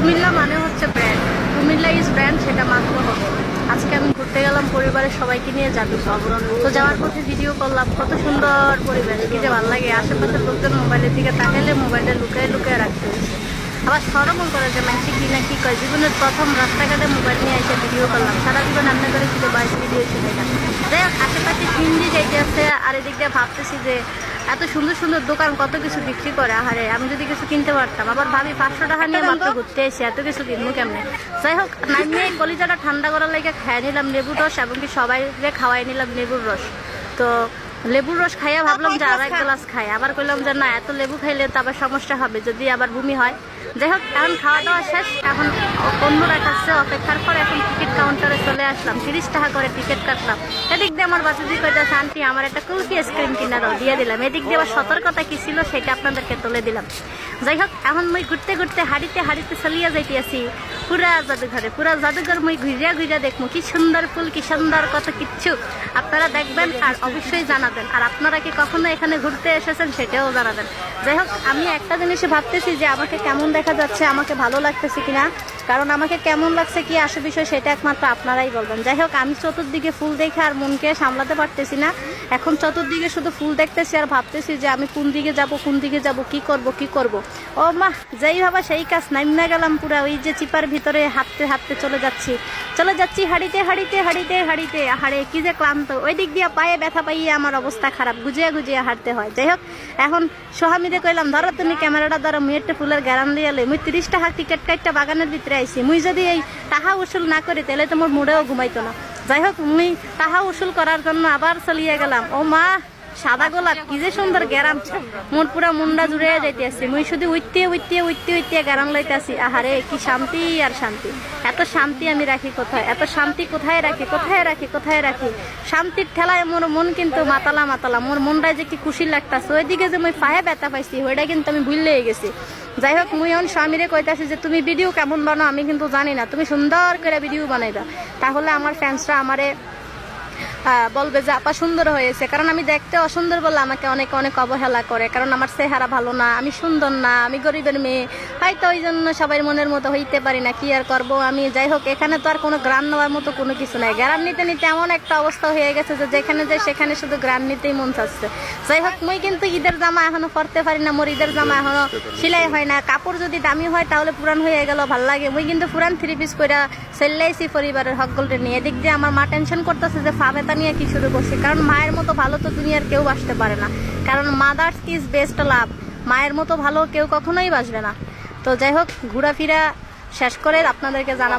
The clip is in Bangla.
কুমিল্লা মানে হচ্ছে ব্র্যান্ড কুমিল্লা ইজ ব্র্যান্ড সেটা মাত্র হবে। আজকে আমি ঘুরতে গেলাম পরিবারের সবাইকে নিয়ে যাবি তো যাওয়ার পথে ভিডিও করলাম, কত সুন্দর পরিবেশ, কি যে ভালো লাগে। আশেপাশের লোকজন মোবাইলের দিকে তাকাইলে মোবাইলটা লুকিয়ে লুকিয়ে রাখতে হয়েছে। আবার সরমন করে যে মানুষ কি না কি কয় জীবনের প্রথম রাস্তাঘাটে মোবাইল নিয়ে এসে ভিডিও করলাম। সারা জীবন রান্না করে ছিল বাইশ ভিডিও এটা। যাই হোক, আশেপাশে হিন্দি যাইতে আছে, আর এদিক দিয়ে ভাবতেছি যে এত সুন্দর সুন্দর দোকান কত কিছু বিক্রি করে আহারে আমি যদি কিছু কিনতে পারতাম। আবার ভাবি পাঁচশো টাকা নিয়ে মাত্র ঘুরতে এসে এত কিছু কিনবো কেমনে? যাই হোক নামিয়ে কলিজাটা ঠান্ডা করার লাগে খাইয়ে নিলাম লেবুর রস এবং কি সবাই খাওয়াই নিলাম লেবুর রস। তো লেবুর রস খাইয়া ভাবলাম যে আর এক গ্লাস খাই। আবার কইলাম যে না এত লেবু খাইলে তো আবার সমস্যা হবে যদি আবার ভূমি হয় যাই হোক এখন খাওয়া দাওয়া শেষ। এখন অন্যরা কাছে অপেক্ষার পর এখন টিকিট কাউন্টারে চলে আসলাম। তিরিশ টাকা করে টিকিট কাটলাম। এদিক দিয়ে আমার বাসুজি কইটা শান্তি আমার একটা কুলফি আইসক্রিম কিনা দাও, দিয়ে দিলাম। এদিক দিয়ে আবার সতর্কতা কি ছিল সেটা আপনাদেরকে তুলে দিলাম। যাই হোক এখন মই ঘুরতে ঘুরতে হাড়িতে হাড়িতে চলিয়া যাইতে আছি পুরা জাদুঘরে, পুরা জাদুঘর মই ঘুরিয়া ঘুরিয়া দেখব কি সুন্দর ফুল, কি সুন্দর, কত কিচ্ছু। আপনারা দেখবেন আর অবশ্যই জানাবেন। আর আপনারা কি কখনো এখানে ঘুরতে এসেছেন সেটাও জানাবেন। যাই হোক আমি একটা জিনিসে ভাবতেছি যে আমাকে কেমন দেখা যাচ্ছে আমাকে ভালো লাগতেছে কিনা, কারণ আমাকে কেমন লাগছে কি আসে বিষয় সেটা একমাত্র আপনারাই বলবেন। যাই হোক, আমি চতুর্দিকে ফুল দেখে আর মনকে সামলাতে পারতেছি না। এখন চতুর্দিকে শুধু ফুল দেখতেছি আর ভাবতেছি যে আমি কোন দিকে যাব, কোন দিকে যাব, কি করব কি করব। ও মা, যেই ভাবা সেই কাজ নাইমনা গেলাম পুরা। ওই যে চিপার ভিতরে হাঁটতে হাঁটতে চলে যাচ্ছি। চলে যাচ্ছি হাঁড়িতে হাঁড়িতে হাঁড়িতে হাঁড়িতে। হাড়ে কি যে ক্লান্ত। ওই দিক দিয়ে পায়ে ব্যথা পাইয়ে আমার অবস্থা খারাপ। গুজিয়ে গুজিয়ে হাঁটতে হয়। যাই হোক, এখন সোহামিদে কইলাম, ধরো তুমি ক্যামেরাটা ধরো, মুই একটা ফুলের গ্যারান দিয়ে মুই তিরিশ টাকা টিকিট কাটটা বাগানের ভিতরে আইছি। মুই যদি এই টাকা উসুল না করি, তাহলে তো মোর মুড়েও ঘুমাইতো না। যাই হোক, মুই টাকা উসুল করার জন্য আবার চলিয়ে গেলাম। ও মা সাদা গোলাপ কি যে সুন্দর গ্যারাম মোর পুরা মুন্ডা জুড়ে যাইতে আসি মুই শুধু উইতে উইতে উইতে উইতে গ্যারাম লইতে আসি আহারে, কি শান্তি আর শান্তি। এত শান্তি আমি রাখি কোথায়? এত শান্তি কোথায় রাখি? কোথায় রাখি? কোথায় রাখি? শান্তির ঠেলায় মোর মন কিন্তু মাতালা মাতালা। মোর মনটায় যে কি খুশি লাগতাছে। ওইদিকে যে মুই পায়ে ব্যথা পাইছি ওইটা কিন্তু আমি ভুললে গেছি। যাই হোক, মুই এখন স্বামীরে কইতাছি যে, তুমি ভিডিও কেমন বানাও? আমি কিন্তু জানি না। তুমি সুন্দর করে ভিডিও বানাইবা। তাহলে আমার ফ্যান্সরা আমারে বলবে যে আপা সুন্দর হয়েছে। কারণ আমি দেখতে অসুন্দর বলে আমাকে অনেক অনেক অবহেলা করে। কারণ আমার চেহারা ভালো না আমি সুন্দর না আমি গরিবের মেয়ে। হয়তো ওই জন্য সবাই মনের মতো হইতে পারি না কি আর করব আমি? যাই হোক এখানে তো আর কোনো গ্রাম নেওয়ার মতো কোনো কিছু নাই। গ্রাম নিতে নিতে এমন একটা অবস্থা হয়ে গেছে যে যেখানে যাই সেখানে শুধু গ্রাম নিতেই মন চাচ্ছে। যাই হোক মুই কিন্তু ঈদের জামা এখনও পরতে পারি না। মোর ঈদের জামা এখনও সেলাই হয় না। কাপড় যদি দামি হয় তাহলে পুরান হয়ে গেল ভালো লাগে। মুই কিন্তু পুরান থ্রি পিস কইরা সেল্লাইছি পরিবারের হকগলটা নিয়ে। এদিক দিয়ে আমার মা টেনশন করতেছে যে ফাবেতা নিয়ে কি শুরু করছে কারণ মায়ের মতো ভালো তো দুনিয়ার কেউ বাসতে পারে না। কারণ মাদার্স ইজ বেস্ট লাভ মায়ের মতো ভালো কেউ কখনোই বাসবে না। তো যাই হোক, ঘোরাফেরা শেষ করে আপনাদেরকে জানাব।